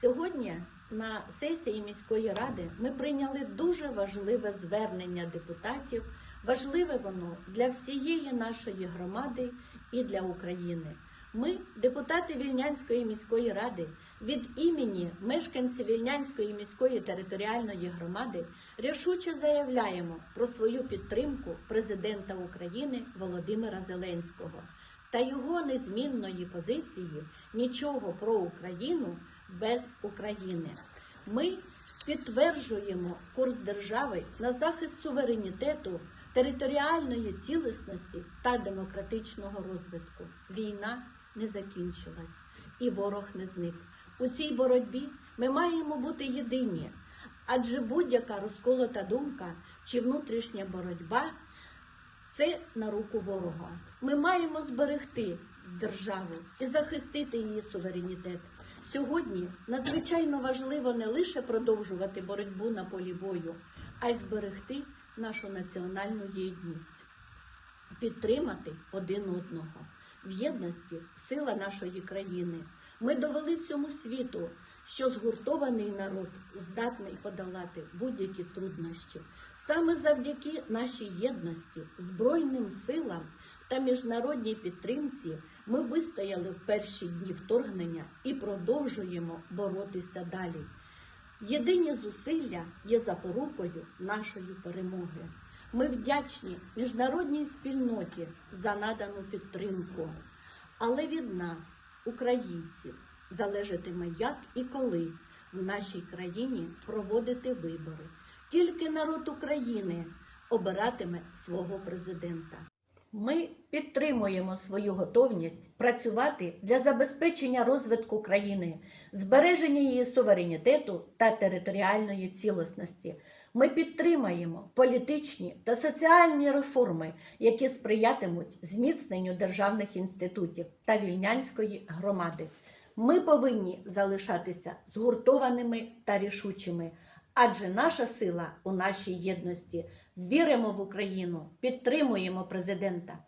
Сьогодні на сесії міської ради ми прийняли дуже важливе звернення депутатів. Важливе воно для всієї нашої громади і для України. Ми, депутати Вільнянської міської ради, від імені мешканців Вільнянської міської територіальної громади рішуче заявляємо про свою підтримку президента України Володимира Зеленського та його незмінної позиції нічого про Україну без України. Ми підтверджуємо курс держави на захист суверенітету, територіальної цілісності та демократичного розвитку. Війна не закінчилась і ворог не зник. У цій боротьбі ми маємо бути єдині, адже будь-яка розколота думка чи внутрішня боротьба це на руку ворога. Ми маємо зберегти державу і захистити її суверенітет. Сьогодні надзвичайно важливо не лише продовжувати боротьбу на полі бою, а й зберегти нашу національну єдність, підтримати один одного. В єдності сила нашої країни. Ми довели всьому світу, що згуртований народ здатний подолати будь-які труднощі. Саме завдяки нашій єдності, Збройним силам та міжнародній підтримці ми вистояли в перші дні вторгнення і продовжуємо боротися далі. Єдині зусилля є запорукою нашої перемоги. Ми вдячні міжнародній спільноті за надану підтримку. Але від нас, українців, залежатиме, як і коли в нашій країні проводити вибори. Тільки народ України обиратиме свого президента. Ми підтримуємо свою готовність працювати для забезпечення розвитку країни, збереження її суверенітету та територіальної цілісності. Ми підтримаємо політичні та соціальні реформи, які сприятимуть зміцненню державних інститутів та вільнянської громади. Ми повинні залишатися згуртованими та рішучими, адже наша сила у нашій єдності. Віримо в Україну, підтримуємо президента.